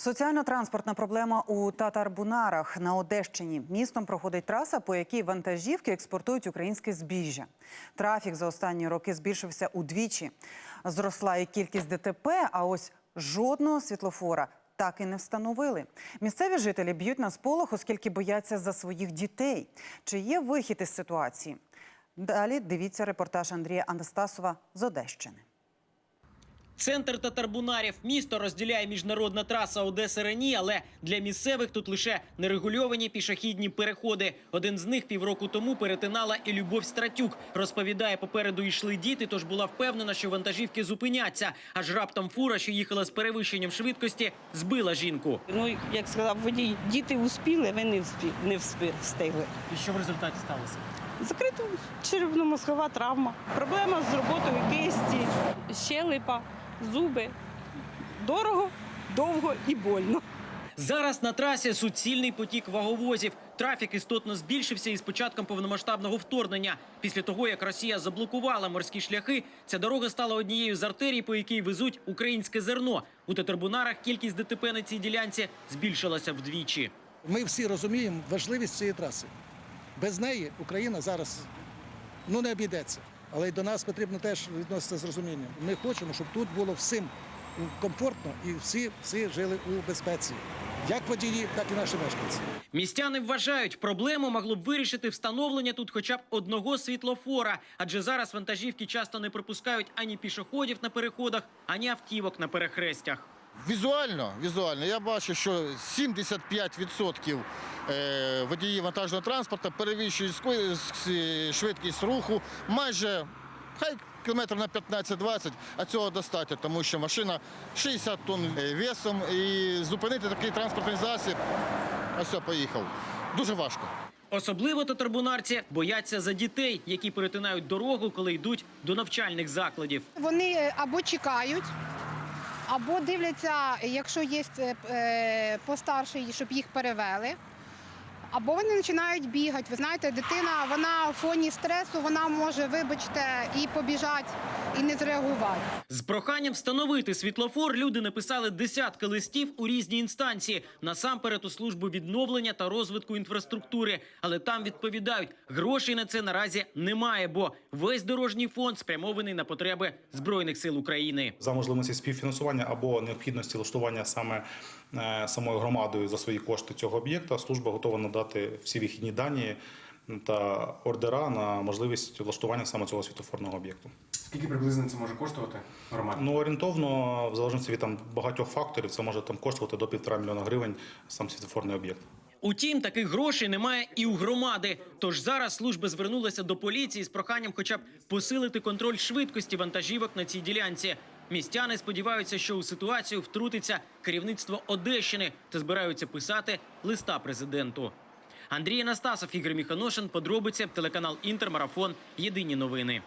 Соціально-транспортна проблема у Татарбунарах на Одещині. Містом проходить траса, по якій вантажівки експортують українське збіжжя. Трафік за останні роки збільшився удвічі. Зросла і кількість ДТП, а ось жодного світлофора так і не встановили. Місцеві жителі б'ють на сполох, оскільки бояться за своїх дітей. Чи є вихід із ситуації? Далі дивіться репортаж Андрія Анастасова з Одещини. Центр татарбунарів місто розділяє міжнародна траса Одеса Рені, але для місцевих тут лише нерегульовані пішохідні переходи. Один з них півроку тому перетинала і Любов Стратюк. Розповідає, попереду йшли діти, тож була впевнена, що вантажівки зупиняться. Аж раптом фура, що їхала з перевищенням швидкості, збила жінку. Ну, як сказав водій, діти успіли, ви не, вспі... не встигли. І що в результаті сталося? Закрита черепно-мозгова травма, проблема з роботою кисті, щелепа, зуби. Дорого, довго і больно. Зараз на трасі суцільний потік ваговозів. Трафік істотно збільшився із початком повномасштабного вторгнення. Після того, як Росія заблокувала морські шляхи, ця дорога стала однією з артерій, по якій везуть українське зерно. У Татарбунарах кількість ДТП на цій ділянці збільшилася вдвічі. Ми всі розуміємо важливість цієї траси. Без неї Україна зараз ну, не обійдеться. Але й до нас потрібно теж відноситися з розумінням. Ми хочемо, щоб тут було всім комфортно і всі, всі жили у безпеці. Як водії, так і наші мешканці. Містяни вважають, проблему могло б вирішити встановлення тут хоча б одного світлофора, адже зараз вантажівки часто не пропускають ані пішоходів на переходах, ані автівок на перехрестях. Візуально, візуально, я бачу, що 75% е, водіїв вантажного транспорту перевищують швидкість руху майже хай кілометр на 15-20, а цього достатньо, тому що машина 60 тонн е, весом і зупинити такий транспортний засіб, ось все, поїхав. Дуже важко. Особливо татарбунарці бояться за дітей, які перетинають дорогу, коли йдуть до навчальних закладів. Вони або чекають, або дивляться, якщо є е, е, постарший, щоб їх перевели. Або вони починають бігати. Ви знаєте, дитина вона в фоні стресу, вона може, вибачте, і побіжати, і не зреагувати. З проханням встановити світлофор люди написали десятки листів у різні інстанції, насамперед у службу відновлення та розвитку інфраструктури. Але там відповідають, грошей на це наразі немає, бо весь дорожній фонд спрямований на потреби збройних сил України. за можливості співфінансування або необхідності влаштування саме самою громадою за свої кошти цього об'єкта, служба готова надати всі вихідні дані та ордера на можливість влаштування саме цього світофорного об'єкту. Скільки приблизно це може коштувати громаді? Ну орієнтовно, в залежності від там багатьох факторів, це може там коштувати до півтора мільйона гривень сам світофорний об'єкт. Утім, таких грошей немає і у громади. Тож зараз служба звернулася до поліції з проханням, хоча б посилити контроль швидкості вантажівок на цій ділянці. Містяни сподіваються, що у ситуацію втрутиться керівництво Одещини та збираються писати листа президенту. Андрій Анастасов, Ігор Міханошин, подробиці, телеканал Інтермарафон. Єдині новини.